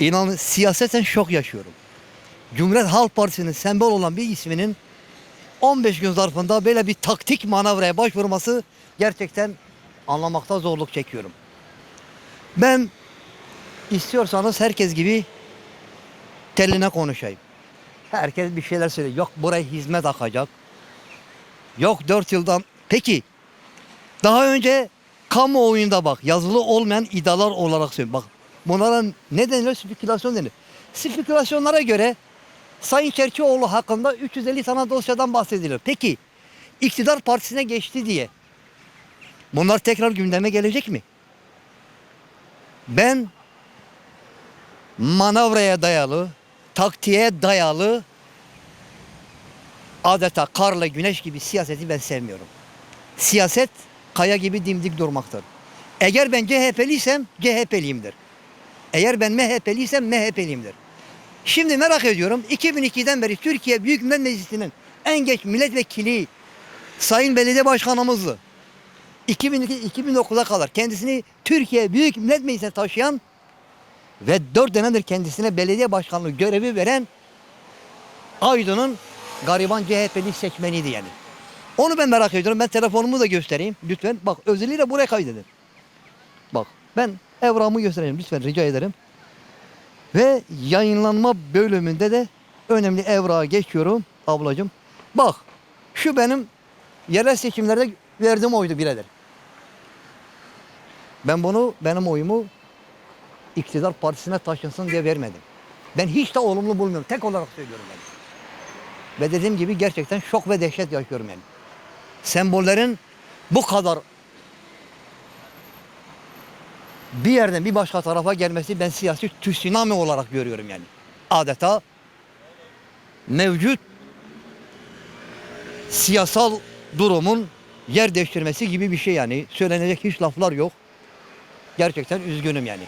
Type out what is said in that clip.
İnanın siyaseten şok yaşıyorum. Cumhuriyet Halk Partisi'nin sembol olan bir isminin 15 gün zarfında böyle bir taktik manevraya başvurması gerçekten anlamakta zorluk çekiyorum. Ben istiyorsanız herkes gibi teline konuşayım. Herkes bir şeyler söylüyor. Yok buraya hizmet akacak. Yok 4 yıldan. Peki daha önce kamuoyunda bak yazılı olmayan iddialar olarak söylüyorum. Bak bunlara ne deniliyor? Spekülasyon denir. Spekülasyonlara göre Sayın Çerçioğlu hakkında 350 tane dosyadan bahsediliyor. Peki iktidar partisine geçti diye bunlar tekrar gündeme gelecek mi? Ben manevraya dayalı, taktiğe dayalı adeta karla güneş gibi siyaseti ben sevmiyorum. Siyaset kaya gibi dimdik durmaktır. Eğer ben CHP'liysem CHP'liyimdir. Eğer ben MHP'liysem MHP'liyimdir. Şimdi merak ediyorum 2002'den beri Türkiye Büyük Millet Meclisi'nin en geç milletvekili Sayın Belediye Başkanımızdı. 2002 2009'a kadar kendisini Türkiye Büyük Millet Meclisi'ne taşıyan ve 4 dönemdir kendisine belediye başkanlığı görevi veren Aydın'ın gariban CHP'li seçmeniydi yani. Onu ben merak ediyorum. Ben telefonumu da göstereyim. Lütfen. Bak özellikle buraya kaydedin. Bak ben evramı göstereyim. Lütfen rica ederim. Ve yayınlanma bölümünde de önemli evrağa geçiyorum ablacığım. Bak şu benim yerel seçimlerde verdiğim oydu birader. Ben bunu benim oyumu iktidar partisine taşınsın diye vermedim. Ben hiç de olumlu bulmuyorum. Tek olarak söylüyorum ben. Ve dediğim gibi gerçekten şok ve dehşet yaşıyorum yani. Sembollerin bu kadar bir yerden bir başka tarafa gelmesi ben siyasi tsunami olarak görüyorum yani. Adeta mevcut siyasal durumun yer değiştirmesi gibi bir şey yani. Söylenecek hiç laflar yok. Gerçekten üzgünüm yani.